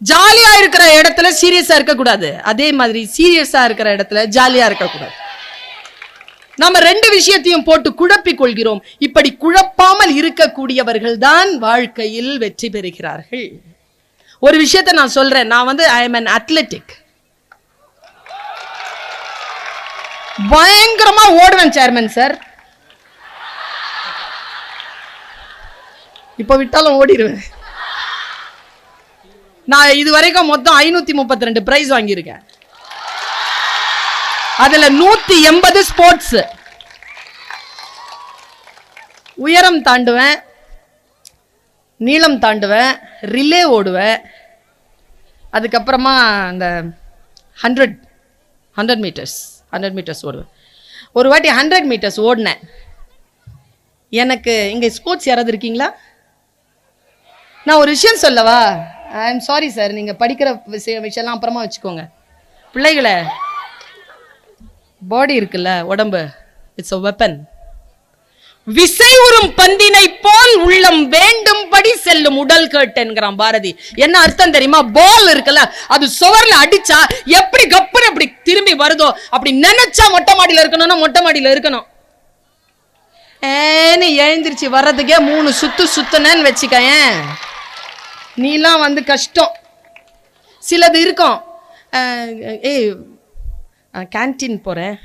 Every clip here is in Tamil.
ஜாலியா இருக்கிற இடத்துல சீரியஸா இருக்கக்கூடாது. அதே மாதிரி சீரியஸா இருக்கிற இடத்துல ஜாலியா இருக்கக்கூடாது. நம்ம ரெண்டு விஷயத்தையும் போட்டு குழப்பிக் கொள்கிறோம். இப்படி குழப்பாமல் இருக்கக்கூடியவர்கள் தான் வாழ்க்கையில் வெற்றி பெறுகிறார்கள். ஒரு விஷயத்தை நான் சொல்றேன். நான் வந்து ஐ எம் அன் அத்லெட்டிக் பயங்கரமா ஓடுவேன் சேர்மன் சார் இப்போ விட்டாலும் ஓடிடுவேன் நான் இது வரைக்கும் மொத்தம் ஐநூத்தி முப்பத்தி ரெண்டு பிரைஸ் வாங்கியிருக்கேன். அதுல நூத்தி எண்பது ஸ்போர்ட்ஸ் உயரம் தாண்டுவேன் நீளம் தாண்டுவேன் ரிலே ஓடுவேன். அதுக்கப்புறமா அந்த hundred hundred meters hundred meters ஓடுவேன். ஒரு வாட்டி ஹண்ட்ரட் மீட்டர்ஸ் ஓடினேன். எனக்கு இங்கே ஸ்போர்ட்ஸ் யாராவது இருக்கீங்களா? நான் ஒரு விஷயம் சொல்லவா? ஐ எம் சாரி சார் நீங்கள் படிக்கிற விஷயம் விஷயம்லாம் அப்புறமா வச்சுக்கோங்க. பிள்ளைகளை பாடி இருக்குல்ல உடம்பு. இட்ஸ் அ வெப்பன் விசை உறும் பந்தினை போல் உள்ளம் வேண்டும்படி செல்லும் உடல் கேட்டுங்கிறான் பாரதி. என்ன அர்த்தம் தெரியுமா? பால் இருக்குல்ல அது சுவர்ல அடிச்சா எப்படி கப்புன்னு அப்படி திரும்பி வருதோ அப்படி நினைச்சா மொட்டை மாடியில இருக்கணும்னா மொட்டை மாடியில இருக்கணும். ஏன்னு எழுந்திருச்சு வர்றதுக்கே மூணு சுத்து சுத்துனேன்னு வச்சுக்கேன் நீலாம் வந்து கஷ்டம். சிலது இருக்கும். ஏய் கேன்டீன் போகிறேன்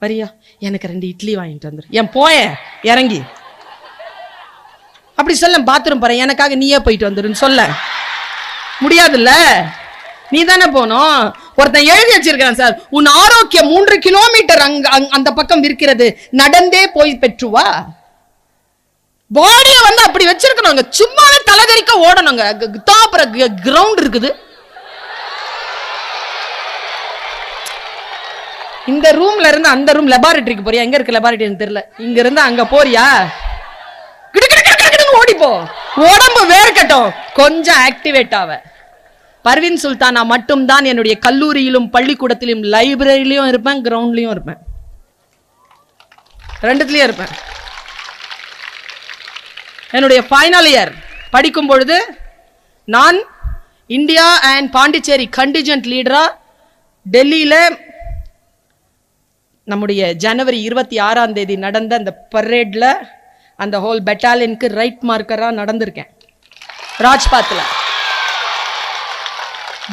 வரியா? எனக்கு ரெண்டு இட்லி வாங்கிட்டு வந்துரு. என் போய இறங்கி. அப்படி சொல்ல பாத்ரூம் போகிறேன் எனக்காக நீயே போயிட்டு வந்துருன்னு சொல்ல. முடியாதுல்ல? நீ தானே போனோம் ஒருத்தன் எழுதி வச்சிருக்கான் சார். உன் ஆரோக்கியம் மூன்று கிலோமீட்டர் அங்க- அந்த பக்கம் இருக்கிறது நடந்தே போய் பெற்றுவா? பாடியை வந்து அப்படி வச்சிருக்கணுங்க. சும்மாவே தலைதறிக்க ஓடணுங்க. தாப்புற கிரவுண்ட் இருக்குது. இந்த ரூம்ல இருந்து அந்த ரூம் லெபார்டரிக்கு போறியா? எங்க இருக்கு லெபார்டரின்னு தெரியல. இங்க இருந்து அங்க போறியா? கிடு கிடு ஓடிப்போ உடம்பு வேர்க்கட்டும். கொஞ்சம் ஆக்டிவேட் ஆவ. பர்வின் சுல்தானா மட்டும்தான் என்னுடைய கல்லூரியிலும் பள்ளிக்கூடத்திலும் லைப்ரரியிலும் இருப்பேன் கிரவுண்ட்லயும் இருப்பேன். ரெண்டுத்துலயும் இருப்பேன். என்னுடைய ஃபைனல் இயர் படிக்கும் பொழுது நான் இந்தியா அண்ட் பாண்டிச்சேரி கண்டிஜென்ட் லீடராக டெல்லியில் நம்முடைய ஜனவரி இருபத்தி ஆறாம் தேதி நடந்த அந்த பரேடில் அந்த ஹோல் பெட்டாலியனுக்கு ரைட் மார்க்கராக நடந்திருக்கேன். ராஜ்பாத்தில்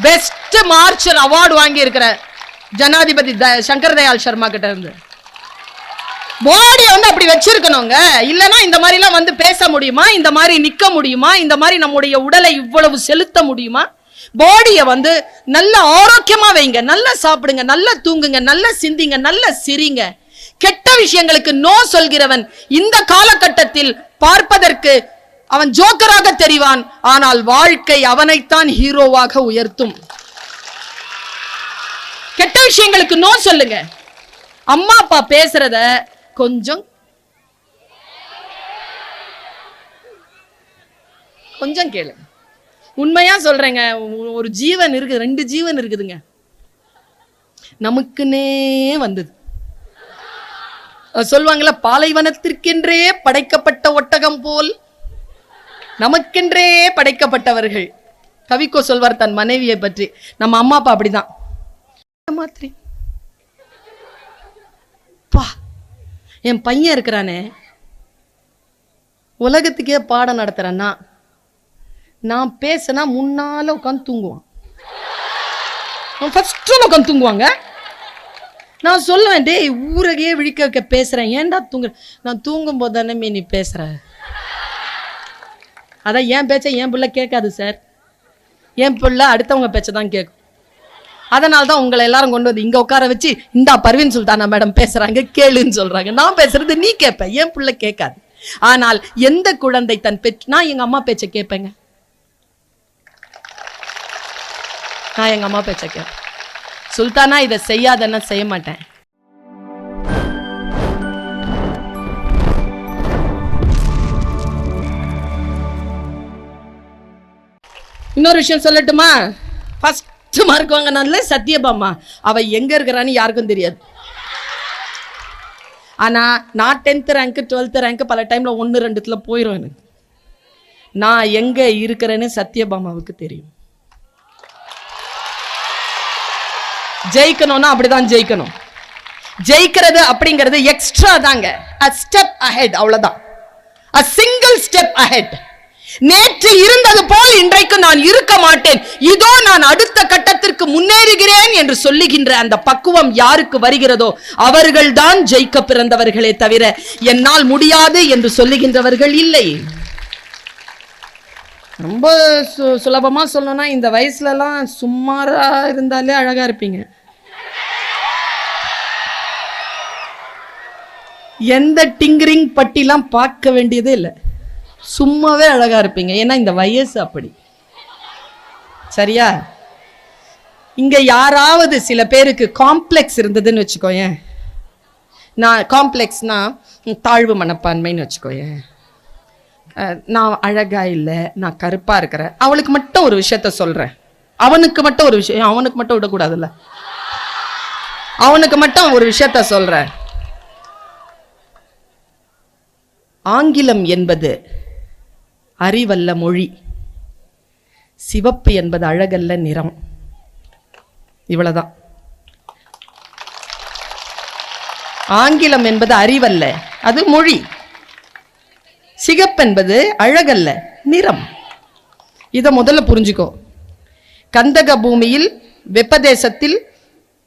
பெஸ்ட் மார்ச்சர் அவார்டு வாங்கியிருக்கிற ஜனாதிபதி த- சங்கர் தயாள் சர்மா கிட்ட இருந்து. பாடியை வந்து அப்படி வச்சிருக்கணுங்க. இல்லைன்னா இந்த மாதிரிலாம் வந்து பேச முடியுமா? இந்த மாதிரி நிற்க முடியுமா? இந்த மாதிரி நம்முடைய உடலை இவ்வளவு செலுத்த முடியுமா? பாடியை வந்து நல்ல ஆரோக்கியமாக வைங்க. நல்லா சாப்பிடுங்க. நல்லா தூங்குங்க. நல்லா சிந்திங்க. நல்லா சிரிங்க. கெட்ட விஷயங்களுக்கு நோ சொல்கிறவன் இந்த காலகட்டத்தில் பார்ப்பதற்கு அவன் ஜோக்கராக தெரிவான். ஆனால் வாழ்க்கை அவனைத்தான் ஹீரோவாக உயர்த்தும். கெட்ட விஷயங்களுக்கு நோ சொல்லுங்க. அம்மா அப்பா பேசுறத கொஞ்சம். கொஞ்சம் கேளு. உண்மையா சொல்றேங்க ஒரு ஜீவன் இருக்குது ரெண்டு ஜீவன் இருக்குதுங்க. நமக்குன்னே வந்தது. அஹ் சொல்லுவாங்கல்ல பாலைவனத்திற்கென்றே படைக்கப்பட்ட ஒட்டகம் போல் நமக்கென்றே படைக்கப்பட்டவர்கள். கவிக்கோ சொல்வார் தன் மனைவியை பற்றி. நம்ம அம்மா அப்பா அப்படிதான். மாத்திரி. பா. என் பையன் இருக்கிறானே. உலகத்துக்கே பாடம் நடத்துகிறேன்னா நான் பேசினா முன்னால் உட்காந்து தூங்குவான். ஃபஸ்ட்டு உட்காந்து தூங்குவாங்க. நான் சொல்லுவேன் டேய் ஊரகையே விழிக்க வைக்க பேசுகிறேன் ஏன்டா தூங்குற? நான் தூங்கும் போது தானே நீ பேசுகிற அதான் என் பேச்சை என் பிள்ளை கேட்காது சார். என் பிள்ளை அடுத்தவங்க பேச்சை தான் கேட்கும் அதனால தான் உங்களை எல்லாரும் கொண்டு வந்து இங்க உட்கார வச்சு இந்தா பர்வீன் சுல்தானா மேடம் பேசுறாங்க கேளுன்னு சொல்றாங்க. நான் பேசுறது நீ கேட்ப என் பிள்ளை கேட்காது. ஆனால் எந்த குழந்தை தன் பெற்று நான் எங்க அம்மா பேச்சை கேட்பேங்க நான் எங்க அம்மா பேச்சை கேட்பேன் சுல்தானா இதை செய்யாதன்னா செய்ய மாட்டேன். இன்னொரு விஷயம் சொல்லட்டுமா? சும்மா இருக்குவாங்க நல்ல சத்தியபாமா. அவள் எங்கே இருக்கிறான்னு யாருக்கும் தெரியாது. ஆனால் நான் டென்த்து ரேங்க்கு டுவெல்த்து ரேங்க்கு பல டைமில் ஒன்று ரெண்டுத்துல போயிடும் எனக்கு. நான் எங்கே இருக்கிறேன்னு சத்யபாமாவுக்கு தெரியும். ஜெயிக்கணும்னா அப்படிதான் ஜெயிக்கணும். ஜெயிக்கிறது அப்படிங்கிறது எக்ஸ்ட்ரா தாங்க. அ ஸ்டெப் அஹெட் அவ்வளோதான் அ சிங்கிள் ஸ்டெப் அஹெட் நேற்று இருந்தது போல் இன்றைக்கு நான் இருக்க மாட்டேன். இதோ நான் அடுத்த கட்டத்திற்கு முன்னேறுகிறேன் என்று சொல்லுகின்ற அந்த பக்குவம் யாருக்கு வருகிறதோ அவர்கள்தான் ஜெயிக்க பிறந்தவர்களே தவிர என்னால் முடியாது என்று சொல்லுகின்றவர்கள் இல்லை. ரொம்ப சு சுலபமா சொல்லணும்னா இந்த வயசுலலாம் சுமாரா இருந்தாலே அழகா இருப்பீங்க. எந்த டிங்கரிங் பட்டிலாம் பார்க்க வேண்டியதே இல்லை. சும்மாவே அழகா இருப்பீங்க. ஏன்னா இந்த வயசு அப்படி. சரியா? இங்க யாராவது சில பேருக்கு காம்ப்ளெக்ஸ் இருந்ததுன்னு வச்சுக்கோயேன். நான் காம்ப்ளெக்ஸ்னா தாழ்வு மனப்பான்மைன்னு வச்சுக்கோயேன். நான் அழகா இல்லை நான் கருப்பா இருக்கிறேன். அவளுக்கு மட்டும் ஒரு விஷயத்த சொல்றேன். அவனுக்கு மட்டும் ஒரு விஷயம் அவனுக்கு மட்டும் விடக்கூடாதுல்ல. அவனுக்கு மட்டும் ஒரு விஷயத்த சொல்றேன். ஆங்கிலம் என்பது அறிவல்ல மொழி. சிவப்பு என்பது அழகல்ல நிறம். இவ்வளவுதான். ஆங்கிலம் என்பது அறிவல்ல அது மொழி. சிகப்பென்பது அழகல்ல நிறம். இதை முதல்ல புரிஞ்சுக்கோ. கந்தக பூமியில் வெப்பதேசத்தில்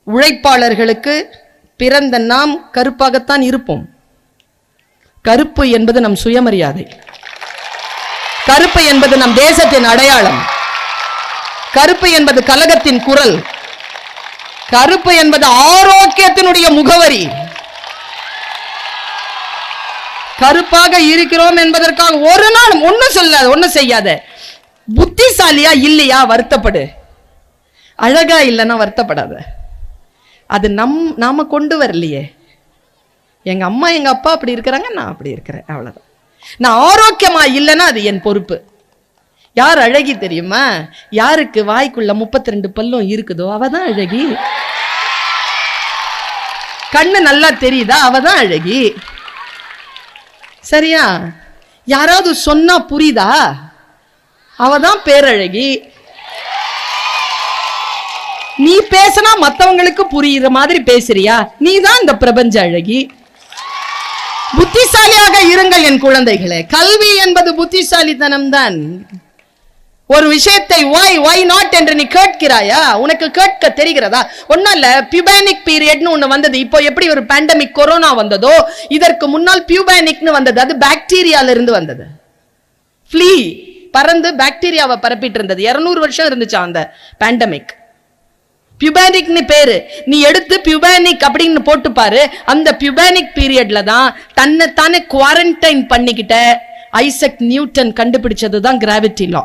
உழைப்பாளர்களுக்கு பிறந்த நாம் கருப்பாகத்தான் இருப்போம். கருப்பு என்பது நம் சுயமரியாதை. கருப்பு என்பது நம் தேசத்தின் அடையாளம். கருப்பு என்பது கலகத்தின் குரல். கருப்பு என்பது ஆரோக்கியத்தினுடைய முகவரி. கருப்பாக இருக்கிறோம் என்பதற்காக ஒரு நாள் ஒண்ணும் சொல்லாத ஒண்ணும் செய்யாத. புத்திசாலியா இல்லையா? வருத்தப்படு. அழகா இல்லைன்னா வருத்தப்படாத. அது நம் நாம கொண்டு வரலையே. எங்க அம்மா எங்க அப்பா அப்படி இருக்கிறாங்க நான் அப்படி இருக்கிறேன். அவ்வளவுதான். நான் ஆரோக்கியமா இல்லைன்னா அது என் பொறுப்பு. யார் அழகி தெரியுமா? யாருக்கு வாய்க்குள்ள முப்பத்தி ரெண்டு பல்லும் இருக்குதோ அவ தான் அழகி. கண்ணு நல்லா தெரியுதா? அவ தான் அழகி. சரியா? யாராவது சொன்னா புரியுதா? அவ தான் பேரழகி. நீ பேசினா மத்தவங்களுக்கு புரியுற மாதிரி பேசுறியா? நீ தான் இந்த பிரபஞ்ச அழகி. புத்திசாலியாக இருங்கள் என் குழந்தைகளே. கல்வி என்பது புத்திசாலித்தனம் தான் ஒரு விஷயத்தை ஒய் ஒய் நாட் என்று நீ கேட்கிறாயா? உனக்கு கேட்க தெரிகிறதா? ஒன்னும் இல்ல பியூபானிக் பீரியட்னு ஒண்ணு வந்தது. இப்போ எப்படி ஒரு பேண்டமிக் கொரோனா வந்ததோ இதற்கு முன்னால் பியூபானிக்னு வந்தது. அது பாக்டீரியால இருந்து வந்தது. ஃப்ளீ பறந்து பாக்டீரியாவை பரப்பிட்டு இருந்தது. 200 வருஷம் இருந்துச்சு அந்த பேண்டமிக் பியூபானிக்னு பேரு. நீ எடுத்து பியூபானிக் அப்படின்னு போட்டு பாரு அந்த பியூபானிக் பீரியட்ல தான் தன்னை தானே குவாரண்டைன் பண்ணிக்கிட்ட ஐசக் நியூட்டன் கண்டுபிடிச்சது தான் கிராவிட்டி லா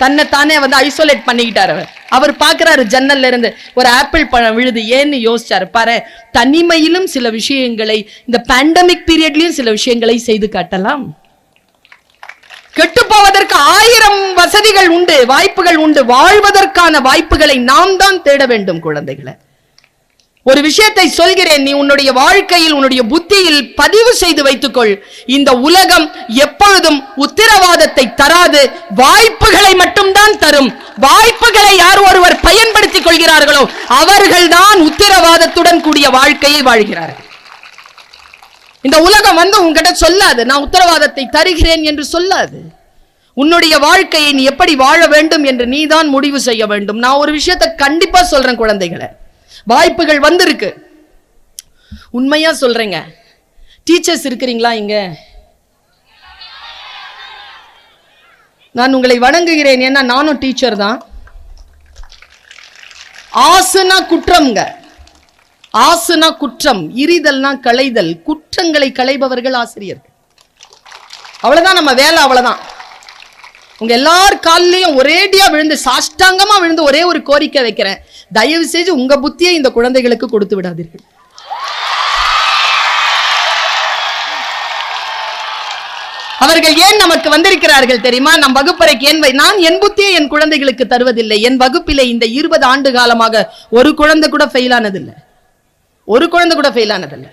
தன்னைத்தானே வந்து ஐசோலேட் பண்ணிக்கிட்டார் அவர். அவர் பார்க்கறாரு ஜன்னல்ல இருந்து ஒரு ஆப்பிள் பழம் விழுது ஏன்னு யோசிச்சாரு. பாரு தனிமையிலும் சில விஷயங்களை இந்த பேண்டமிக் பீரியட்லயும் சில விஷயங்களை செய்து காட்டலாம். கெட்டு போவதற்கு ஆயிரம் வசதிகள் உண்டு வாய்ப்புகள் உண்டு. வாழ்வதற்கான வாய்ப்புகளை நாம் தான் தேட வேண்டும் குழந்தைகளை. ஒரு விஷயத்தை சொல்கிறேன் நீ உன்னுடைய வாழ்க்கையில் உன்னுடைய புத்தியில் பதிவு செய்து வைத்துக்கொள். இந்த உலகம் எப்பொழுதும் உத்தரவாதத்தை தராது வாய்ப்புகளை மட்டும்தான் தரும். வாய்ப்புகளை யார் ஒருவர் பயன்படுத்திக் கொள்கிறார்களோ அவர்கள்தான் உத்தரவாதத்துடன் கூடிய வாழ்க்கையை வாழ்கிறார்கள். இந்த உலகம் வந்து உங்ககிட்ட சொல்லாது. நான் உத்தரவாதத்தை தருகிறேன் என்று சொல்லாது. உன்னுடைய வாழ்க்கையை நீ எப்படி வாழ வேண்டும் என்று நீதான் முடிவு செய்ய வேண்டும். நான் ஒரு விஷயத்தை கண்டிப்பா சொல்றேன் குழந்தைகளை. வாய்ப்புகள் வந்திருக்கு. உண்மையா சொல்றேங்க. டீச்சர்ஸ் இருக்கிறீங்களா இங்க? நான் உங்களை வணங்குகிறேன். ஏன்னா நானும் டீச்சர் தான். ஆசுனா குற்றம்ங்க. ஆசுனா குற்றம் இரிதல்னா களைதல் குற்றங்களை களைபவர்கள் ஆசிரியர்கள். அவ்வளவுதான் நம்ம வேலை அவ்வளவுதான். உங்க எல்லார் கால்லயும் ஒரேடியா விழுந்து சாஷ்டாங்கமா விழுந்து ஒரே ஒரு கோரிக்கை வைக்கிறேன். தயவு செய்து உங்க புத்தியை இந்த குழந்தைகளுக்கு கொடுத்து விடாதீர்கள். அவர்கள் ஏன் நமக்கு வந்திருக்கிறார்கள் தெரியுமா? நம் வகுப்பறைக்கு ஏன் நான் என் புத்தியை என் குழந்தைகளுக்கு தருவதில்லை. என் வகுப்பிலே இந்த இருபது ஆண்டு காலமாக ஒரு குழந்தை கூட ஃபெயில் ஆனதில்லை. ஒரு குழந்தை கூட ஃபெயில் ஆனதில்லை.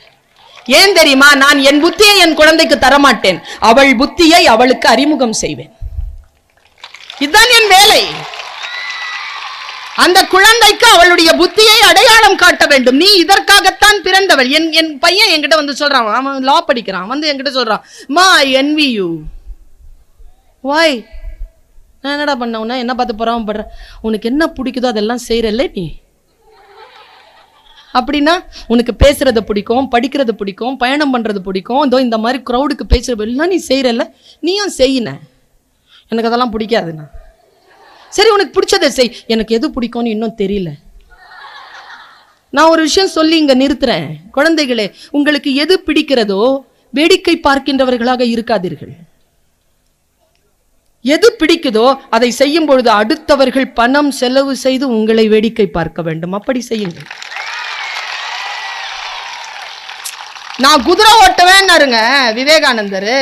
ஏன் தெரியுமா? நான் என் புத்தியை என் குழந்தைக்கு தரமாட்டேன். அவள் புத்தியை அவளுக்கு அறிமுகம் செய்வேன். இதுதான் என் வேலை. அந்த குழந்தைக்கு அவளுடைய புத்தியை அடையாளம் காட்ட வேண்டும். நீ இதற்காகத்தான் பிறந்தவள். என் என் பையன் என்கிட்ட வந்து சொல்றான். அவன் லா படிக்கிறான். வந்து என்கிட்ட சொல்றான் மா என்வி யூ வாய் நான் என்னடா பண்ண? உன்ன என்ன பார்த்து பொறாமப்படுற? உனக்கு என்ன பிடிக்குதோ அதெல்லாம் செய்யறல்ல நீ? அப்படின்னா உனக்கு பேசுகிறத பிடிக்கும் படிக்கிறது பிடிக்கும் பயணம் பண்ணுறது பிடிக்கும். இதோ இந்த மாதிரி க்ரௌடுக்கு பேசுறது எல்லாம் நீ செய்யறல்ல. நீயும் செய்யின. எனக்கு அதெல்லாம் பிடிக்காதுண்ணா. சரி உனக்கு பிடிச்சதை செய். எனக்கு எது பிடிக்கும்னு இன்னும் தெரியல. நான் ஒரு விஷயம் சொல்லி இங்கே நிறுத்துறேன். குழந்தைகளே உங்களுக்கு எது பிடிக்கிறதோ வேடிக்கை பார்க்கின்றவர்களாக இருக்காதீர்கள். எது பிடிக்குதோ அதை செய்யும் பொழுது அடுத்தவர்கள் பணம் செலவு செய்து உங்களை வேடிக்கை பார்க்க வேண்டும். அப்படி செய்யுங்கள். நான் குதிரை ஓட்டுவேன்னாருங்க விவேகானந்தர்.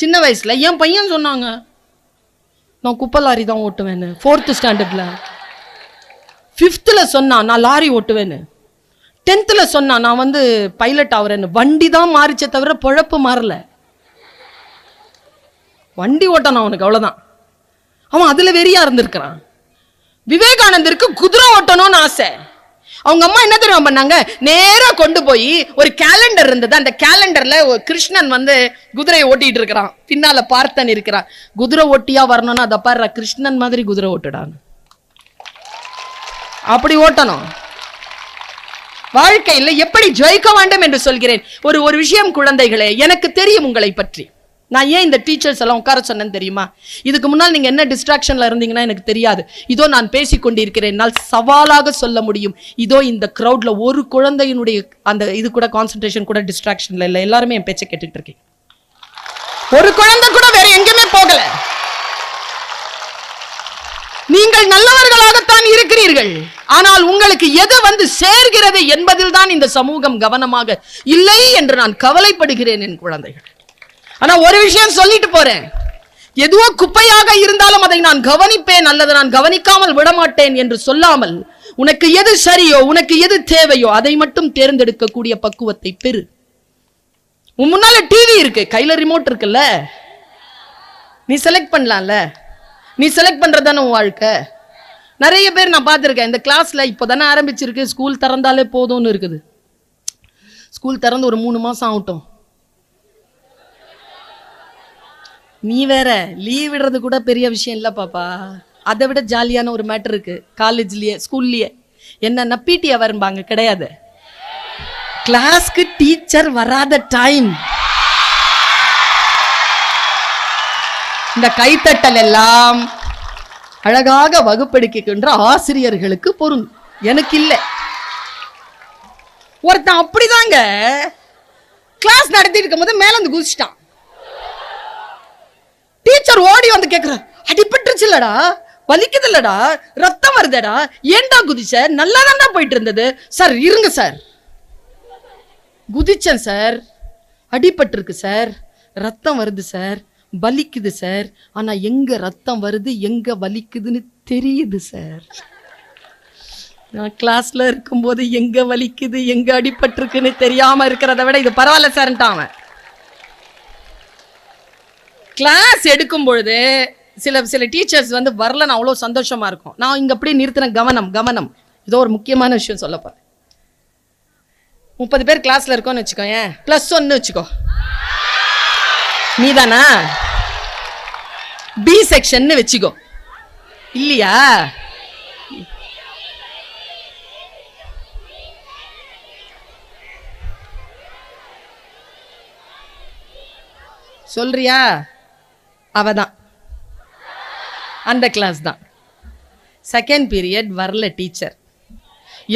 சின்ன வயசில் என் பையன் சொன்னாங்க நான் குப்பை லாரி தான் ஓட்டுவேன்னு ஃபோர்த்து ஸ்டாண்டர்டில் ஃபிஃப்த்தில் சொன்னான் நான் லாரி ஓட்டுவேன்னு. டென்த்தில் சொன்னான் நான் வந்து பைலட் ஆகுறேன்னு வண்டி தான் மாறிச்சே தவிர பொழப்பு மாறல. வண்டி ஓட்டணும் அவனுக்கு அவ்வளோதான் அவன் அதில் வெறியாக இருந்திருக்கிறான். விவேகானந்தருக்கு குதிரை ஓட்டணும்னு ஆசை. அவங்க அம்மா என்ன தெரியுமா பண்ணாங்க? நேராக கொண்டு போய் ஒரு கேலண்டர் இருந்தது. அந்த கேலண்டர்ல கிருஷ்ணன் வந்து குதிரையை ஓட்டிட்டு இருக்கிறான். பின்னால பார்த்தன் இருக்கிறான். குதிரை ஓட்டியா வரணும்னா அதை பாரு கிருஷ்ணன் மாதிரி குதிரை ஓட்டுடான்னு அப்படி ஓட்டணும். வாழ்க்கையில் எப்படி ஜெயிக்க வேண்டும் என்று சொல்கிறேன். ஒரு ஒரு விஷயம் குழந்தைகளே எனக்கு தெரியும் உங்களை பற்றி. நான் ஏன் இந்த டீச்சர்ஸ் எல்லாம் உட்கார சொன்னேன்னு தெரியுமா? இதுக்கு முன்னால் நீங்கள் என்ன டிஸ்ட்ராக்ஷன்ல இருந்தீங்கன்னா எனக்கு தெரியாது. இதோ நான் பேசிக் கொண்டிருக்கிறேன் என்னால் சவாலாக சொல்ல முடியும். இதோ இந்த க்ரௌடில் ஒரு குழந்தையினுடைய அந்த இது கூட கான்சென்ட்ரேஷன் கூட டிஸ்ட்ராக்ஷன்ல இல்லை. எல்லாருமே என் பேச்சை கேட்டுட்டு இருக்கேன். ஒரு குழந்தை கூட வேற எங்கேயுமே போகல. நீங்கள் நல்லவர்களாகத்தான் இருக்கிறீர்கள். ஆனால் உங்களுக்கு எது வந்து சேர்கிறது என்பதில் தான் இந்த சமூகம் கவனமாக இல்லை என்று நான் கவலைப்படுகிறேன் என் குழந்தைகள். ஆனா ஒரு விஷயம் சொல்லிட்டு போறேன். எதுவோ குப்பையாக இருந்தாலும் அதை நான் கவனிப்பேன் அல்லது நான் கவனிக்காமல் விடமாட்டேன் என்று சொல்லாமல் உனக்கு எது சரியோ உனக்கு எது தேவையோ அதை மட்டும் தேர்ந்தெடுக்கக்கூடிய பக்குவத்தை பெறு. உன் முன்னால டிவி இருக்கு கையில ரிமோட் இருக்குல்ல? நீ செலக்ட் பண்ணலாம்ல? நீ செலக்ட் பண்றதானே உன் வாழ்க்கை? நிறைய பேர் நான் பார்த்துருக்கேன் இந்த கிளாஸ்ல இப்போ தானே ஆரம்பிச்சிருக்கு ஸ்கூல் திறந்தாலே போதும்னு இருக்குது. ஸ்கூல் திறந்து ஒரு மூணு மாசம் ஆகட்டும். நீ வேற லீவ் விடுறது கூட பெரிய விஷயம் இல்லை பாப்பா. அதை விட ஜாலியான ஒரு மேட்டர் இருக்கு. காலேஜ்லயே ஸ்கூல்லயே என்னன்னா பிடி அவர்ம்பாங்க கிடையாது. கிளாஸ்க்கு டீச்சர் வராத டைம் இந்த கைத்தட்டல் எல்லாம் அழகாக வகுப்பெடுக்கின்ற ஆசிரியர்களுக்கு பொருள் எனக்கு இல்லை. ஒருத்தன் அப்படிதாங்க. கிளாஸ் நடத்திட்டு இருக்கும்போது மேல வந்து குதிச்சிட்டான். டீச்சர் ஓடி வந்து கேக்குற அடிபட்டுருச்சு இல்லடா வலிக்குது இல்லடா ரத்தம் வருதடா. ஏன்டா குதிச்ச? நல்லா தான் போயிட்டு இருந்தது சார் இருங்க சார். குதிச்சேன் சார். அடிபட்டிருக்கு சார். ரத்தம் வருது சார். வலிக்குது சார். ஆனா எங்க ரத்தம் வருது எங்க வலிக்குதுன்னு தெரியுது சார். நான் கிளாஸ்ல இருக்கும்போது எங்க வலிக்குது எங்க அடிபட்டிருக்குன்னு தெரியாம இருக்கிறத விட இது பரவாயில்ல சார்ன்ட்டான் அவன். கிளாஸ் எடுக்கும் பொழுது சில சில டீச்சர்ஸ் வந்து வரலன்னு அவ்வளோ சந்தோஷமாக இருக்கும். நான் இங்கே அப்படியே நிறுத்தின கவனம் கவனம். இதோ ஒரு முக்கியமான விஷயம் சொல்ல போகிறேன் முப்பது பேர் கிளாஸில் இருக்கோம்னு வச்சுக்கோ ஏன் ப்ளஸ் ஒன்று வச்சுக்கோ. நீதானா? பி செக்ஷன்னு வச்சுக்கோ. இல்லையா? சொல்றியா? அவ தான் அந்த கிளாஸ் தான். செகண்ட் பீரியட் வரல டீச்சர்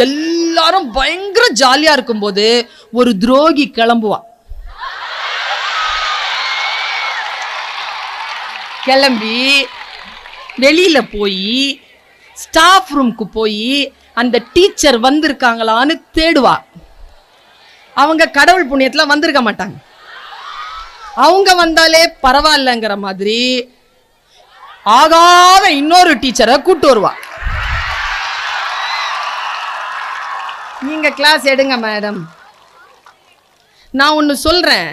எல்லாரும் பயங்கர ஜாலியா இருக்கும்போது ஒரு துரோகி கிளம்புவா. கிளம்பி வெளியில போய் ஸ்டாஃப் ரூம்க்கு போய் அந்த டீச்சர் வந்திருக்காங்களான்னு தேடுவா. அவங்க கடவுள் புண்ணியத்தில் வந்திருக்க மாட்டாங்க. அவங்க வந்தாலே பரவாயில்லங்கிற மாதிரி ஆகாத இன்னொரு டீச்சரை கூட்டு வருவா. நீங்க கிளாஸ் எடுங்க மேடம் நான் ஒன்று சொல்றேன்.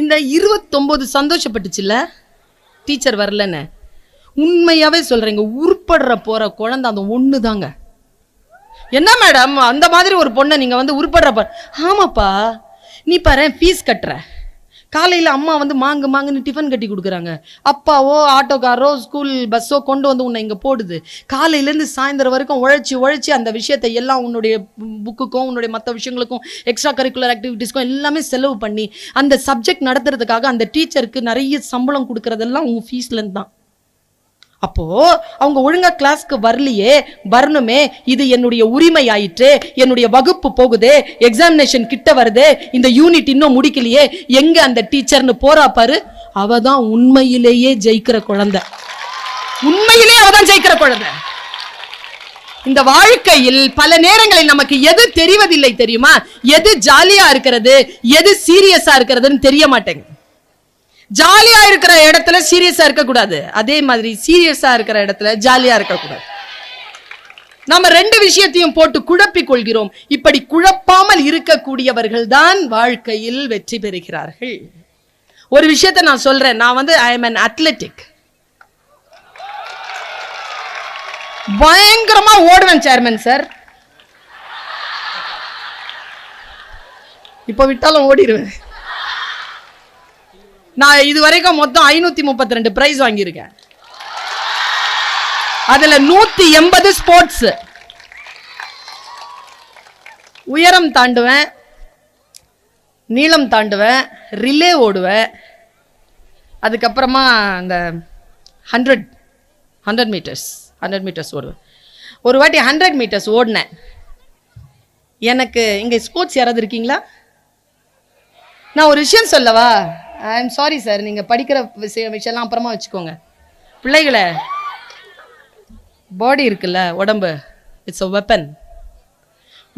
இந்த இருபத்தொம்போது சந்தோஷப்பட்டுச்சுல்ல? டீச்சர் வரலன்னு. உண்மையாவே சொல்றேங்க உருப்படுற போற குழந்தை அந்த ஒன்று தாங்க என்ன மேடம் அந்த மாதிரி ஒரு பொண்ணை நீங்க வந்து உருப்படுற பாரு ஆமாப்பா. நீ பாரு ஃபீஸ் கட்டுற. காலையில் அம்மா வந்து மாங்கு மாங்குன்னு டிஃபன் கட்டி கொடுக்குறாங்க. அப்பாவோ ஆட்டோக்காரோ ஸ்கூல் பஸ்ஸோ கொண்டு வந்து உன்னை இங்கே போடுது. காலையிலேருந்து சாயந்தரம் வரைக்கும் உழைச்சி உழைச்சி அந்த விஷயத்தை எல்லாம் உன்னுடைய புக்குக்கும் உன்னுடைய மற்ற விஷயங்களுக்கும் எக்ஸ்ட்ரா கரிக்குலர் ஆக்டிவிட்டீஸ்க்கும் எல்லாமே செலவு பண்ணி அந்த சப்ஜெக்ட் நடத்துறதுக்காக அந்த டீச்சருக்கு நிறைய சம்பளம் கொடுக்குறதெல்லாம் உங்கள் ஃபீஸ்லேருந்து தான். அப்போ அவங்க ஒழுங்கா கிளாஸ்க்கு வரலையே வரணுமே இது என்னுடைய உரிமை ஆயிற்று என்னுடைய வகுப்பு போகுதே எக்ஸாமினேஷன் கிட்ட வருது இந்த யூனிட் இன்னும் முடிக்கலையே எங்க அந்த டீச்சர்னு போறா பாரு அவ தான் உண்மையிலேயே ஜெயிக்கிற குழந்தை. உண்மையிலேயே அவ தான் ஜெயிக்கிற குழந்தை. இந்த வாழ்க்கையில் பல நேரங்களில் நமக்கு எது தெரிவதில்லை தெரியுமா? எது ஜாலியா இருக்கிறது எது சீரியஸா இருக்கிறதுன்னு தெரிய மாட்டேங்குது. ஜாலியா இருக்கிற இடத்துல சீரியஸா இருக்க கூடாது அதே மாதிரி சீரியஸா இருக்கிற இடத்துல ஜாலியா இருக்க கூடாது நம்ம ரெண்டு விஷயத்தையும் போட்டு குழப்பிக் கொள்கிறோம். இப்படி குழப்பாமல் இருக்கக்கூடியவர்கள் தான் வாழ்க்கையில் வெற்றி பெறுகிறார்கள். ஒரு விஷயத்தை நான் சொல்றேன். நான் வந்து ஐ எம் அன் அத்லெட்டிக் பயங்கரமா ஓடுவேன் சேர்மன் சார் இப்போ விட்டாலும் ஓடிடுவேன் நான் இது வரைக்கும் மொத்தம் ஐநூத்தி முப்பத்தி ரெண்டு பிரைஸ் வாங்கியிருக்கேன். அதுல நூத்தி எண்பது ஸ்போர்ட்ஸ் உயரம் தாண்டுவேன் நீளம் தாண்டுவேன் ரிலே ஓடுவேன். அதுக்கப்புறமா அந்த hundred hundred meters hundred meters ஓடுவேன். ஒரு வாட்டி ஹண்ட்ரட் மீட்டர்ஸ் ஓடினேன். எனக்கு இங்கே ஸ்போர்ட்ஸ் யாராவது இருக்கீங்களா? நான் ஒரு விஷயம் சொல்லவா? ஐ எம் சாரி சார் நீங்கள் படிக்கிற விஷயம் விஷயம்லாம் அப்புறமா வச்சுக்கோங்க. பிள்ளைகளை பாடி இருக்குல்ல உடம்பு. இட்ஸ் அ வெப்பன்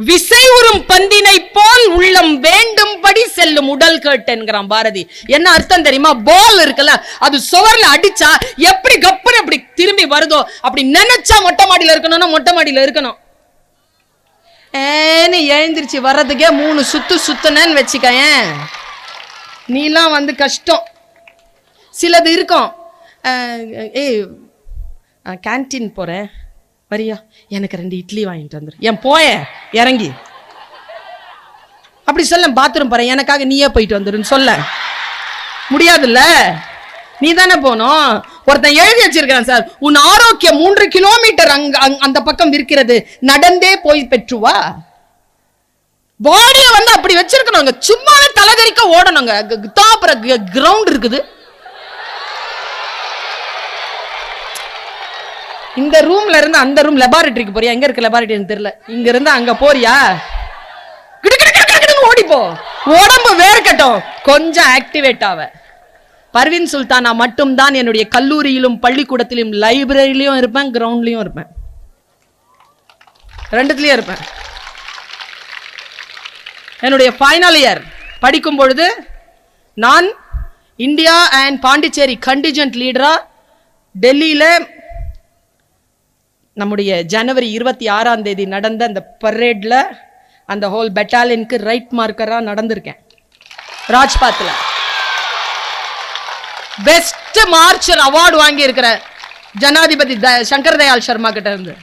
விசை உறும் பந்தினை போல் உள்ளம் வேண்டும்படி செல்லும் உடல் கேட்டு என்கிறான் பாரதி. என்ன அர்த்தம் தெரியுமா? பால் இருக்குல்ல அது சுவர்ல அடிச்சா எப்படி கப்புன்னு அப்படி திரும்பி வருதோ அப்படி நினைச்சா மொட்டை மாடியில இருக்கணும்னா மொட்டை மாடியில இருக்கணும். ஏன்னு எழுந்திருச்சு வர்றதுக்கே மூணு சுத்து சுத்துனேன்னு வச்சுக்கயேன். நீலாம் வந்து கஷ்டம். சிலது இருக்கும். ஏய் கேன்டீன் போகிறேன் வரியா? எனக்கு ரெண்டு இட்லி வாங்கிட்டு வந்துரு. என் போய இறங்கி. அப்படி சொல்ல பாத்ரூம் போகிறேன் எனக்காக நீயே போயிட்டு வந்துருன்னு சொல்ல. முடியாதுல்ல? நீ தானே போனோம் ஒருத்தன் எழுதி வச்சிருக்கிறான் சார். உன் ஆரோக்கியம் மூன்று கிலோமீட்டர் அங்க- அந்த பக்கம் இருக்கிறது. நடந்தே போய் பெற்றுவா. பாடியை வந்து அப்படி வச்சிருக்கணுங்க. சும்மாவே தலைதறிக்க ஓடணுங்க. அப்புறம் கிரவுண்ட் இருக்குது. இந்த ரூம்ல இருந்து அந்த ரூம் லெபார்டரிக்கு போறியா? எங்க இருக்கு லெபார்டரி தெரியல. இங்க இருந்து அங்க போறியா? ஓடிப்போ உடம்பு வேர்க்கட்டும். கொஞ்சம் ஆக்டிவேட் ஆவ. பர்வின் சுல்தானா மட்டும்தான் என்னுடைய கல்லூரியிலும் பள்ளிக்கூடத்திலும் லைப்ரரியிலும் இருப்பேன் கிரவுண்ட்லயும் இருப்பேன். ரெண்டுத்துலயும் இருப்பேன். என்னுடைய ஃபைனல் இயர் படிக்கும் பொழுது நான் இந்தியா அண்ட் பாண்டிச்சேரி கண்டிஜென்ட் லீடராக டெல்லியில் நம்முடைய ஜனவரி இருபத்தி ஆறாம் தேதி நடந்த அந்த பரேடில் அந்த ஹோல் பெட்டாலியனுக்கு ரைட் மார்க்கராக நடந்திருக்கேன். ராஜ்பாத்தில் பெஸ்ட் மார்ச்சர் அவார்டு வாங்கியிருக்கிற ஜனாதிபதி த- சங்கர் தயாள் சர்மா கிட்ட இருந்து.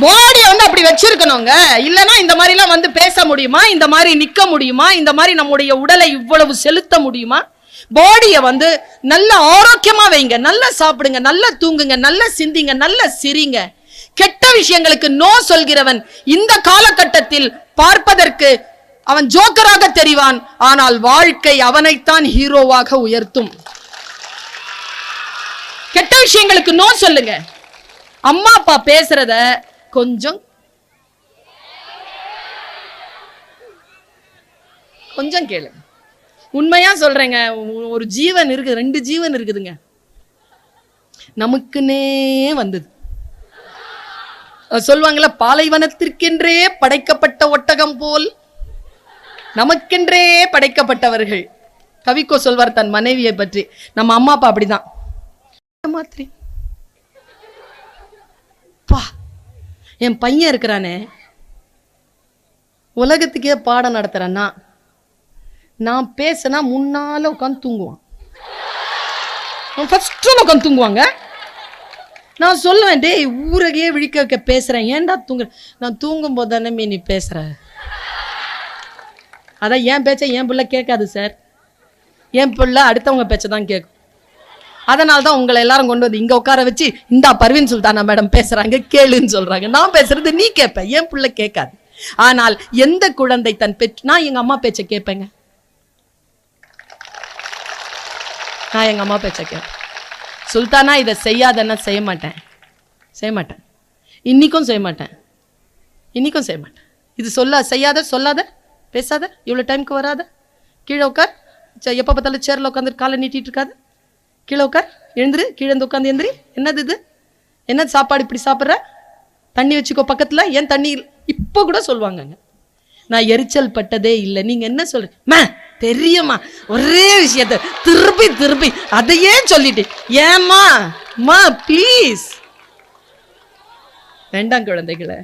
பாடியை வந்து அப்படி வச்சிருக்கணுங்க. இல்லைன்னா இந்த மாதிரிலாம் வந்து பேச முடியுமா? இந்த மாதிரி நிற்க முடியுமா? இந்த மாதிரி நம்முடைய உடலை இவ்வளவு செலுத்த முடியுமா? பாடியை வந்து நல்ல ஆரோக்கியமா வைங்க. நல்லா சாப்பிடுங்க. நல்லா தூங்குங்க. நல்லா சிந்திங்க. நல்லா சிரிங்க. கெட்ட விஷயங்களுக்கு நோ சொல்கிறவன் இந்த காலகட்டத்தில் பார்ப்பதற்கு அவன் ஜோக்கராக தெரிவான். ஆனால் வாழ்க்கை அவனைத்தான் ஹீரோவாக உயர்த்தும். கெட்ட விஷயங்களுக்கு நோ சொல்லுங்க. அம்மா அப்பா பேசுறத கொஞ்சம் கொஞ்சம் கேளு. உண்மையா சொல்றேங்க ஒரு ஜீவன் இருக்குது ரெண்டு ஜீவன் இருக்குதுங்க. நமக்குன்னே வந்தது. அஹ் பாலைவனத்திற்கென்றே படைக்கப்பட்ட ஒட்டகம் போல் நமக்கென்றே படைக்கப்பட்டவர்கள். கவிக்கோ சொல்வார் தன் மனைவியை பற்றி. நம்ம அம்மா அப்பா அப்படிதான். மாதிரி. பா. என் பையன் இருக்கிறானே. உலகத்துக்கே பாடம் நடத்துகிறேன்னா நான். பேசினா முன்னால் உட்காந்து தூங்குவான். ஃபஸ்ட்டு உட்காந்து தூங்குவாங்க. நான் சொல்லுவேன் டேய் ஊரகையே விழிக்க வைக்க பேசுகிறேன் ஏன்டா தூங்குற? நான் தூங்கும் போது தானே நீ பேசுகிற அதான் என் பேச்சை என் பிள்ளை கேட்காது சார் என் பிள்ளை அடுத்தவங்க பேச்சை தான் கேட்கும் அதனால தான் உங்களை எல்லாரும் கொண்டு வந்து இங்க உட்கார வச்சு இந்தா பர்வீன் சுல்தானா மேடம் பேசுறாங்க கேளுன்னு சொல்றாங்க. நான் பேசுறது நீ கேட்ப என் பிள்ளை கேட்காது. ஆனால் எந்த குழந்தை தன் பெற்று நான் எங்க அம்மா பேச்சை கேட்பேங்க நான் எங்கள் அம்மா பேச்சை கேட்பேன் சுல்தானா இதை செய்யாதன்னா செய்ய மாட்டேன். செய்ய மாட்டேன். இன்னிக்கும் செய்ய மாட்டேன். இன்றைக்கும் செய்ய மாட்டேன். இது சொல்ல செய்யாத சொல்லாத பேசாத இவ்வளோ டைம்க்கு வராத. கீழே உட்கார். எப்போ பார்த்தாலும் சேரில் உட்காந்துட்டு காலை நீட்டிட்டு இருக்காது. கீழே உட்கார் எழுந்துரு கீழே இருந்து உட்காந்து எந்திரி. என்னது இது? என்ன சாப்பாடு இப்படி சாப்பிட்ற? தண்ணி வச்சுக்கோ பக்கத்தில். ஏன் தண்ணி இல்ல? இப்போ கூட சொல்லுவாங்கங்க. நான் எரிச்சல் பட்டதே இல்லை. நீங்க என்ன சொல்றீங்க மே தெரியுமா? ஒரே விஷயத்த. திருப்பி திருப்பி. அதையே சொல்லிட்டு ஏம்மா? மா ப்ளீஸ் வேண்டாம் குழந்தைகளை.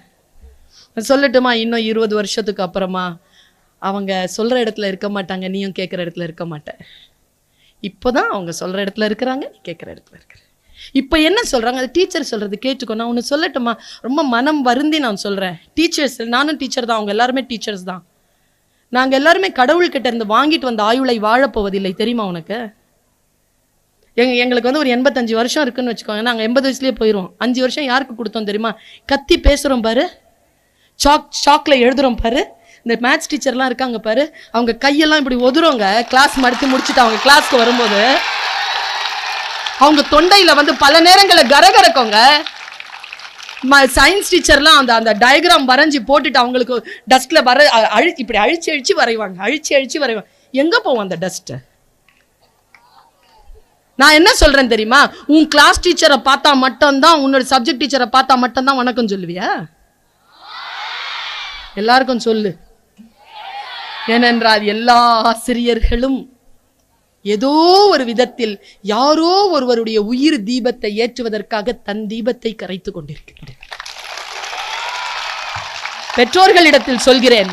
சொல்லட்டுமா இன்னும் இருபது வருஷத்துக்கு அப்புறமா? அவங்க சொல்ற இடத்துல இருக்க மாட்டாங்க நீயும் கேட்குற இடத்துல இருக்க இப்போ தான் அவங்க சொல்கிற இடத்துல இருக்கிறாங்க நீ கேட்குற இடத்துல இருக்கிற. இப்போ என்ன சொல்கிறாங்க அது டீச்சர் சொல்கிறது கேட்டுக்கோ நான் ஒன்று சொல்லட்டுமா? ரொம்ப மனம் வருந்தி நான் சொல்கிறேன் டீச்சர்ஸ் நானும் டீச்சர் தான் அவங்க எல்லாருமே டீச்சர்ஸ் தான். நாங்கள் எல்லாருமே கடவுள்கிட்ட இருந்து வாங்கிட்டு வந்த ஆயுளை வாழப்போவதில்லை தெரியுமா உனக்கு? எங்க எங்களுக்கு வந்து ஒரு எண்பத்தஞ்சு வருஷம் இருக்குன்னு வச்சுக்கோங்க. நாங்கள் எண்பது வயசுலேயே போயிடுவோம் அஞ்சு வருஷம் யாருக்கு கொடுத்தோம் தெரியுமா? கத்தி பேசுகிறோம் பாரு. சாக் சாக்கில் எழுதுகிறோம் பாரு. இந்த மேத்ஸ் டீச்சர்லாம் இருக்காங்க பாரு அவங்க கையெல்லாம் இப்படி ஒதுறவங்க கிளாஸ் மடித்து முடிச்சுட்டு அவங்க கிளாஸ்க்கு வரும்போது அவங்க தொண்டையில வந்து பல நேரங்களில் கரகரக்கோங்க. சயின்ஸ் டீச்சர்லாம் அந்த அந்த டயக்ராம் வரைஞ்சி போட்டுட்டு அவங்களுக்கு டஸ்ட்ல வர அழி இப்படி அழிச்சு அழிச்சு வரைவாங்க. அழிச்சு அழிச்சு வரைவாங்க. எங்க போவோம் அந்த டஸ்ட்டு நான் என்ன சொல்றேன் தெரியுமா? உன் கிளாஸ் டீச்சரை பார்த்தா மட்டும்தான் உன்னோட சப்ஜெக்ட் டீச்சரை பார்த்தா மட்டும்தான் வணக்கம் சொல்லுவியா? எல்லாருக்கும் சொல்லு. ஏனென்றால் எல்லா ஆசிரியர்களும் ஏதோ ஒரு விதத்தில் யாரோ ஒருவருடைய உயிர் தீபத்தை ஏற்றுவதற்காக தன் தீபத்தை கரைத்து கொண்டிருக்கின்றனர். பெற்றோர்களிடத்தில் சொல்கிறேன்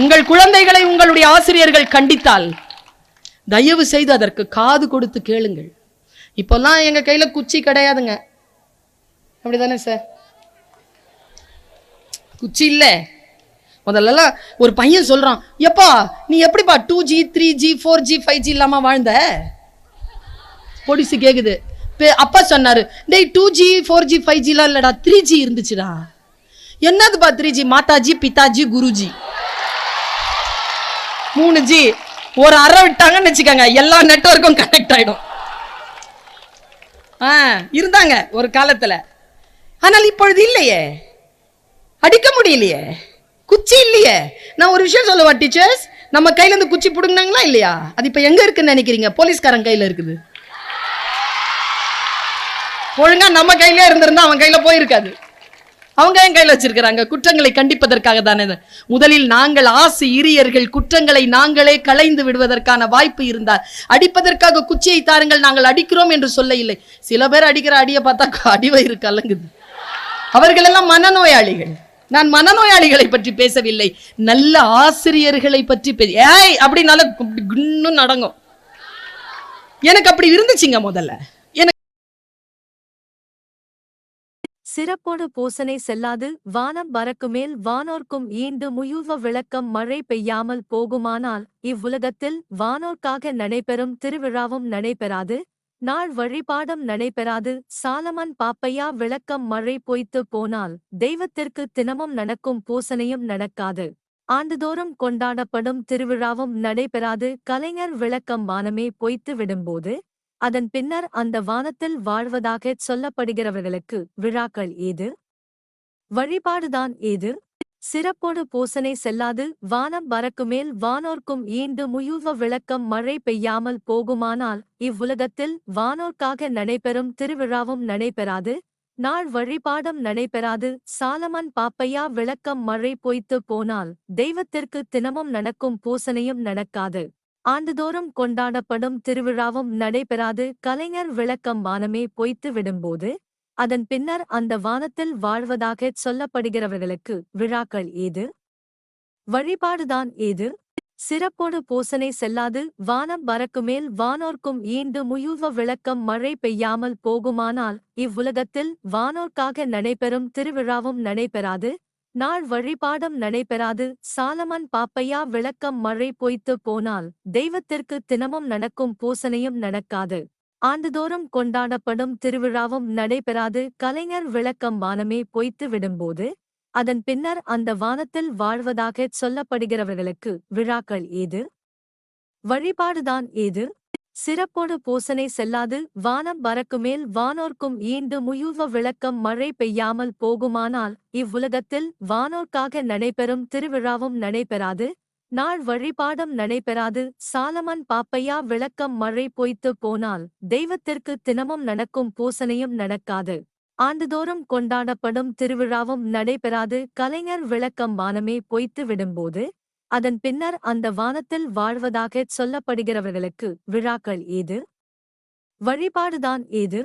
உங்கள் குழந்தைகளை உங்களுடைய ஆசிரியர்கள் கண்டித்தால் தயவு செய்து அதற்கு காது கொடுத்து கேளுங்கள். இப்போல்லாம் எங்க கையில குச்சி கிடையாதுங்க. அப்படிதானே சார்? குச்சி இல்லை. முதல்லலாம் ஒரு பையன் சொல்கிறான் எப்பா நீ எப்படிப்பா two G three G four G five G இல்லாமல் வாழ்ந்த? பொடிசு கேட்குது பே- அப்பா சொன்னார் டேய் two G four G five ஜிலாம் இல்லைடா த்ரீ ஜி இருந்துச்சுடா. என்னதுப்பா த்ரீ ஜி மாதாஜி பிதாஜி குருஜி. மூணு ஜி ஒரு அற விட்டாங்கன்னு வச்சுக்கோங்க எல்லா நெட்வொர்க்கும் கனெக்ட் ஆகிடும் ஆ இருந்தாங்க ஒரு காலத்தில். ஆனால் இப்பொழுது இல்லையே. அடிக்க முடியலையே. குச்சி இல்லையே. நான் ஒரு விஷயம் சொல்லவா டீச்சர்ஸ் நம்ம கையில இருந்து குச்சி புடுங்கினாங்களா இல்லையா? அது இப்ப எங்க இருக்குன்னு நினைக்கிறீங்க? போலீஸ்காரன் கையில இருக்குது. ஒழுங்கா நம்ம கையிலே இருந்திருந்தா அவன் கையில போயிருக்காது. அவங்க என் கையில் வச்சிருக்கிறாங்க? குற்றங்களை கண்டிப்பதற்காக தானே முதலில் நாங்கள் ஆசை இரியர்கள் குற்றங்களை நாங்களே களைந்து விடுவதற்கான வாய்ப்பு இருந்தால் அடிப்பதற்காக குச்சியை தாருங்கள் நாங்கள் அடிக்கிறோம் என்று சொல்ல இல்லை சில பேர் அடிக்கிற அடியை பார்த்தா அடிவை கலங்குது. அவர்கள் அவர்களெல்லாம் மனநோயாளிகள். நான் மனநோயாளிகளை பற்றி பேசவில்லை. நல்ல ஆசிரியர்களை பற்றி பே ஏய் அப்படின்னால குன்னு நடங்கும். எனக்கு அப்படி இருந்துச்சுங்க முதல்ல. எனக்கு சிறப்போடு பூசனை செல்லாது வானம் வரக்குமேல் வானோர்க்கும் ஈண்டு முயூவ விளக்கம் மழை பெய்யாமல் போகுமானால் இவ்வுலகத்தில் வானோர்க்காக நடைபெறும் திருவிழாவும் நடைபெறாது. நாள் வழிபாடம் நடைபெறாது. சாலமன் பாப்பையா விளக்கம் மழை பொய்த்து போனால் தெய்வத்திற்கு தினமும் நடக்கும் பூசனையும் நடக்காது. ஆண்டுதோறும் கொண்டாடப்படும் திருவிழாவும் நடைபெறாது. கலைஞர் விளக்கம் வானமே பொய்த்து விடும்போது அதன் பின்னர் அந்த வானத்தில் வாழ்வதாகச் சொல்லப்படுகிறவர்களுக்கு விழாக்கள் ஏது? வழிபாடுதான் ஏது? சிறப்போடு பூசனை செல்லாது வானம் வரக்குமேல் வானோர்க்கும் ஈண்டு முயுவ விளக்கம் மழை பெய்யாமல் போகுமானால் இவ்வுலகத்தில் வானோர்க்காக நடைபெறும் திருவிழாவும் நடைபெறாது நாள் வழிபாடும் நடைபெறாது சாலமன் பாப்பையா விளக்கம் மழை பொய்த்து போனால் தெய்வத்திற்கு தினமும் நடக்கும் பூசனையும் நடக்காது. ஆண்டுதோறும் கொண்டாடப்படும் திருவிழாவும் நடைபெறாது கலைஞர் விளக்கம் வானமே பொய்த்து விடும்போது அதன் பின்னர் அந்த வானத்தில் வாழ்வதாகச் சொல்லப்படுகிறவர்களுக்கு விழாக்கள் ஏது? வழிபாடுதான் ஏது? சிறப்போடு பூசனை செல்லாது வானம் பறக்குமேல் வானோர்க்கும் ஈண்டு முயுவ விளக்கம் மழை பெய்யாமல் போகுமானால் இவ்வுலகத்தில் வானோர்க்காக நடைபெறும் திருவிழாவும் நடைபெறாது நாள் வழிபாடும் நடைபெறாது சாலமன் பாப்பையா விளக்கம் மழை பொய்த்து போனால் தெய்வத்திற்கு தினமும் நடக்கும் பூசனையும் நடக்காது. ஆண்டுதோறும் கொண்டாடப்படும் திருவிழாவும் நடைபெறாது. கலைஞர் விளக்கம் வானமே பொய்த்து விடும்போது அதன் பின்னர் அந்த வானத்தில் வாழ்வதாகச் சொல்லப்படுகிறவர்களுக்கு விழாக்கள் ஏது? வழிபாடுதான் ஏது? சிறப்போடு பூசனை செல்லாது. வானம் பறக்குமேல் வானோர்க்கும் ஈண்டு முயுவ விளக்கம் மழை பெய்யாமல் போகுமானால் இவ்வுலகத்தில் வானோர்க்காக நடைபெறும் திருவிழாவும் நடைபெறாது. நாள் வழிபாடும் நடைபெறாது. சாலமன் பாப்பையா விளக்கம் மழை பொய்த்து போனால் தெய்வத்திற்கு தினமும் நடக்கும் பூசனையும் நடக்காது. ஆண்டுதோறும் கொண்டாடப்படும் திருவிழாவும் நடைபெறாது. கலைஞர் விளக்கம் வானமே பொய்த்து விடும்போது அதன் பின்னர் அந்த வானத்தில் வாழ்வதாகச் சொல்லப்படுகிறவர்களுக்கு விழாக்கள் ஏது? வழிபாடுதான் ஏது?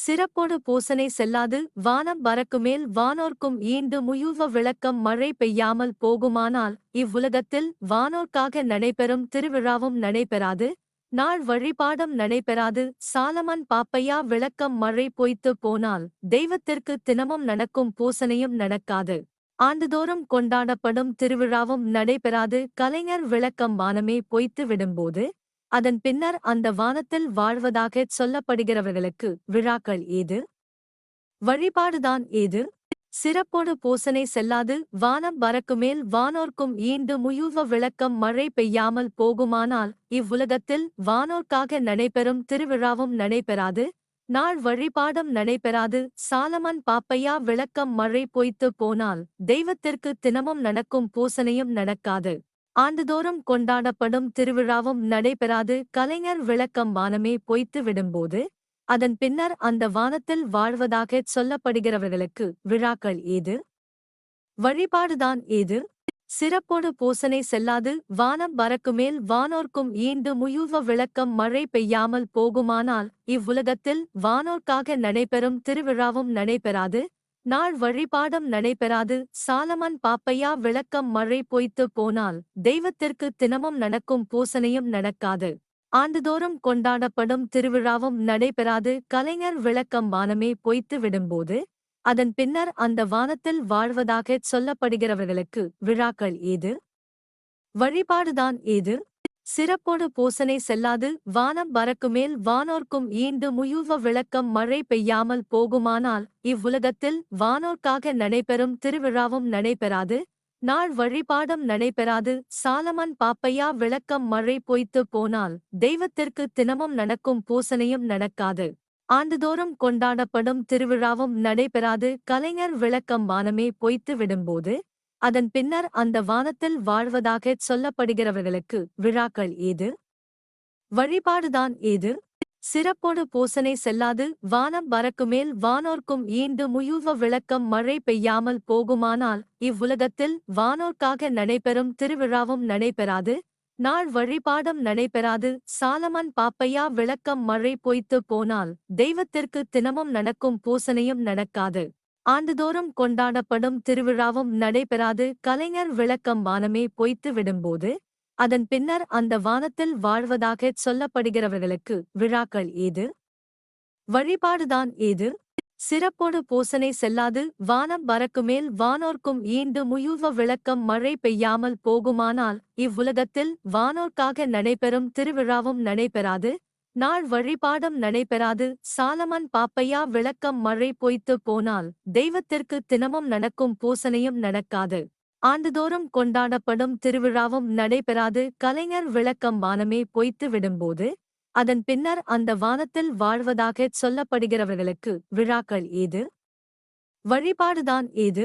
சிறப்போடு பூசனை செல்லாது வானம் பறக்குமேல் வானோர்க்கும் ஈண்டு முயுவ விளக்கம் மழை பெய்யாமல் போகுமானால் இவ்வுலகத்தில் வானோர்க்காக நடைபெறும் திருவிழாவும் நடைபெறாது நாள் வழிபாடும் நடைபெறாது சாலமன் பாப்பையா விளக்கம் மழை பொய்த்து போனால் தெய்வத்திற்கு தினமும் நடக்கும் பூசனையும் நடக்காது. ஆண்டுதோறும் கொண்டாடப்படும் திருவிழாவும் நடைபெறாது கலைஞர் விளக்கம் வானமே பொய்த்து விடும்போது அதன் பின்னர் அந்த வானத்தில் வாழ்வதாகச் சொல்லப்படுகிறவர்களுக்கு விழாக்கள் ஏது? வழிபாடுதான் ஏது? சிறப்போடு பூசனை செல்லாது வானம் பறக்குமேல் வானோர்க்கும் ஈண்டு முயுவ விளக்கம் மழை பெய்யாமல் போகுமானால் இவ்வுலகத்தில் வானோர்க்காக நடைபெறும் திருவிழாவும் நடைபெறாது நாள் வழிபாடும் நடைபெறாது சாலமன் பாப்பையா விளக்கம் மழை பொய்த்து போனால் தெய்வத்திற்கு தினமும் நடக்கும் பூசனையும் நடக்காது. ஆண்டுதோறும் கொண்டாடப்படும் திருவிழாவும் நடைபெறாது. கலைஞர் விளக்கம் வானமே பொய்த்து விடும்போது அதன் பின்னர் அந்த வானத்தில் வாழ்வதாகச் சொல்லப்படுகிறவர்களுக்கு விழாக்கள் ஏது? வழிபாடுதான் ஏது? சிறப்போடு பூசனை செல்லாது. வானம் பறக்குமேல் வானோர்க்கும் ஈண்டு முயுவ விளக்கம் மழை பெய்யாமல் போகுமானால் இவ்வுலகத்தில் வானோர்க்காக நடைபெறும் திருவிழாவும் நடைபெறாது. நாள் வழிபாடும் நடைபெறாது. சாலமன் பாப்பையா விளக்கம் மழை பொய்த்து போனால் தெய்வத்திற்கு தினமும் நடக்கும் பூசனையும் நடக்காது. ஆண்டுதோறும் கொண்டாடப்படும் திருவிழாவும் நடைபெறாது. கலைஞர் விளக்கம் வானமே பொய்த்து விடும்போது அதன் பின்னர் அந்த வானத்தில் வாழ்வதாகச் சொல்லப்படுகிறவர்களுக்கு விழாக்கள் ஏது? வழிபாடுதான் ஏது? சிறப்போடு பூசனை செல்லாது வானம் பறக்குமேல் வானோர்க்கும் ஈண்டு முயுவ விளக்கம் மழை பெய்யாமல் போகுமானால் இவ்வுலகத்தில் வானோர்க்காக நடைபெறும் திருவிழாவும் நடைபெறாது நாள் வழிபாடும் நடைபெறாது சாலமன் பாப்பையா விளக்கம் மழை பொய்த்து போனால் தெய்வத்திற்கு தினமும் நடக்கும் பூசனையும் நடக்காது. ஆண்டுதோறும் கொண்டாடப்படும் திருவிழாவும் நடைபெறாது கலைஞர் விளக்கம் வானமே பொய்த்து விடும்போது அதன் பின்னர் அந்த வானத்தில் வாழ்வதாகச் சொல்லப்படுகிறவர்களுக்கு விழாக்கள் ஏது? வழிபாடுதான் ஏது? சிறப்போடு பூசனை செல்லாது வானம் பறக்குமேல் வானோர்க்கும் ஈண்டு முயுவ விளக்கம் மழை பெய்யாமல் போகுமானால் இவ்வுலகத்தில் வானோர்க்காக நடைபெறும் திருவிழாவும் நடைபெறாது நாள் வழிபாடும் நடைபெறாது சாலமன் பாப்பையா விளக்கம் மழை பொய்த்து போனால் தெய்வத்திற்கு தினமும் நடக்கும் பூசனையும் நடக்காது. ஆண்டுதோறும் கொண்டாடப்படும் திருவிழாவும் நடைபெறாது. கலைஞர் விளக்கம் வானமே பொய்த்து விடும்போது அதன் பின்னர் அந்த வானத்தில் வாழ்வதாகச் சொல்லப்படுகிறவர்களுக்கு விழாக்கள் ஏது? வழிபாடுதான் ஏது? சிறப்போடு பூசனை செல்லாது. வானம் பறக்குமேல் வானோர்க்கும் ஈண்டு முயுவ விளக்கம் மழை பெய்யாமல் போகுமானால் இவ்வுலகத்தில் வானோர்க்காக நடைபெறும் திருவிழாவும் நடைபெறாது. நாள் வழிபாடும் நடைபெறாது. சாலமன் பாப்பையா விளக்கம் மழை பொய்த்து போனால் தெய்வத்திற்கு தினமும் நடக்கும் பூசனையும் நடக்காது. ஆண்டுதோறும் கொண்டாடப்படும் திருவிழாவும் நடைபெறாது. கலைஞர் விளக்கம் வானமே பொய்த்து விடும்போது அதன் பின்னர் அந்த வானத்தில் வாழ்வதாகச் சொல்லப்படுகிறவர்களுக்கு விழாக்கள் ஏது? வழிபாடுதான் ஏது?